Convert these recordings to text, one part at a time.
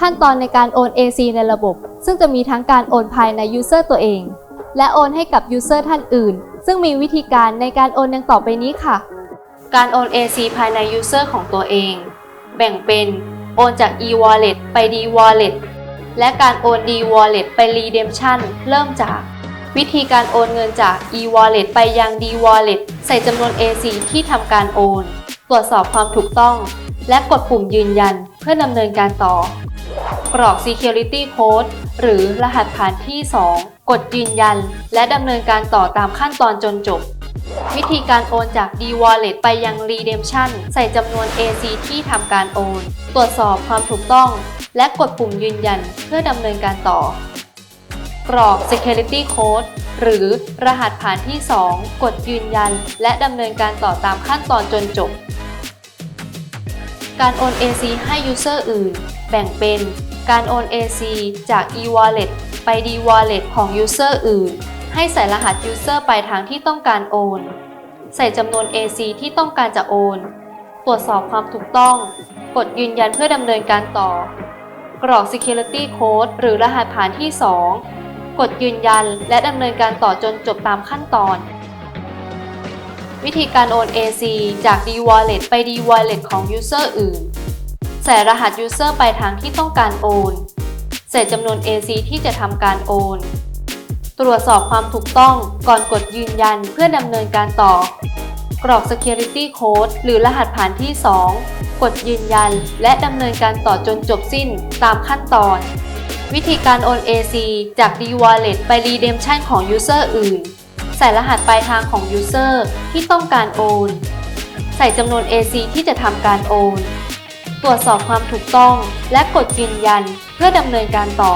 ขั้นตอนในการโอน AC ในระบบ ซึ่งจะมีทั้งการโอนภายใน User ตัวเอง และโอนให้กับ User ท่านอื่น ซึ่งมีวิธีการในการโอนดังต่อไปนี้ค่ะ การโอน AC ภายใน User ของตัวเอง แบ่งเป็นโอนจาก e-wallet ไป d-wallet และการโอน d-wallet ไป redemption เริ่มจาก วิธีการโอนเงินจาก e-wallet ไปยัง d-wallet ใส่จำนวน AC ที่ทำการโอน ตรวจสอบความถูกต้อง และกดปุ่มยืนยันเพื่อดำเนินการต่อ กรอก security code หรือรหัสผ่านที่ 2 กดยืนยัน และดำเนินการต่อตามขั้นตอนจนจบ วิธีการโอนจาก d-wallet ไปยัง redemption ใส่จำนวน AC ที่ทำการโอน ตรวจสอบความถูกต้อง และกดปุ่มยืนยันเพื่อดำเนินการต่อ กรอก security code หรือรหัสผ่านที่ 2 กดยืนยัน และดำเนินการต่อตามขั้นตอนจนจบการโอน AC ให้ User อื่น แบ่งเป็น การโอน AC จาก e-wallet ไป d-wallet ของ User อื่น ให้ใส่รหัส User ปลายทางที่ต้องการโอน ใส่จำนวน AC ที่ต้องการจะโอน ตรวจสอบความถูกต้อง กดยืนยันเพื่อดำเนินการต่อ กรอก security code หรือรหัสผ่านที่ 2 กดยืนยันและดำเนินการต่อจนจบตามขั้นตอน วิธีการโอน AC จาก d-wallet ไป d-wallet ของ User อื่น ส่รหัส User ปลายทางที่ต้องการโอนใส่จำนวน AC ที่จะทำการโอน ตรวจสอบความถูกต้องก่อนกดยืนยันเพื่อดำเนินการต่อ กรอก security code หรือรหัสผ่านที่ 2 กดยืนยัน และดำเนินการต่อจนจบสิ้นตามขั้นตอน วิธีการโอน AC จาก d-wallet ไป redemption ของ User อื่น ใส่รหัสปลายทางของ User ที่ต้องการโอน ใส่จำนวน AC ที่จะทำการโอน ตรวจสอบความถูกต้อง และกดยืนยันเพื่อดำเนินการต่อ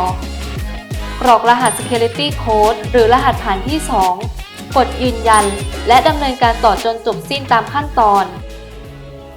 กรอกรหัส security code หรือรหัสผ่านที่ 2 กดยืนยัน และดำเนินการต่อจนจบสิ้นตามขั้นตอน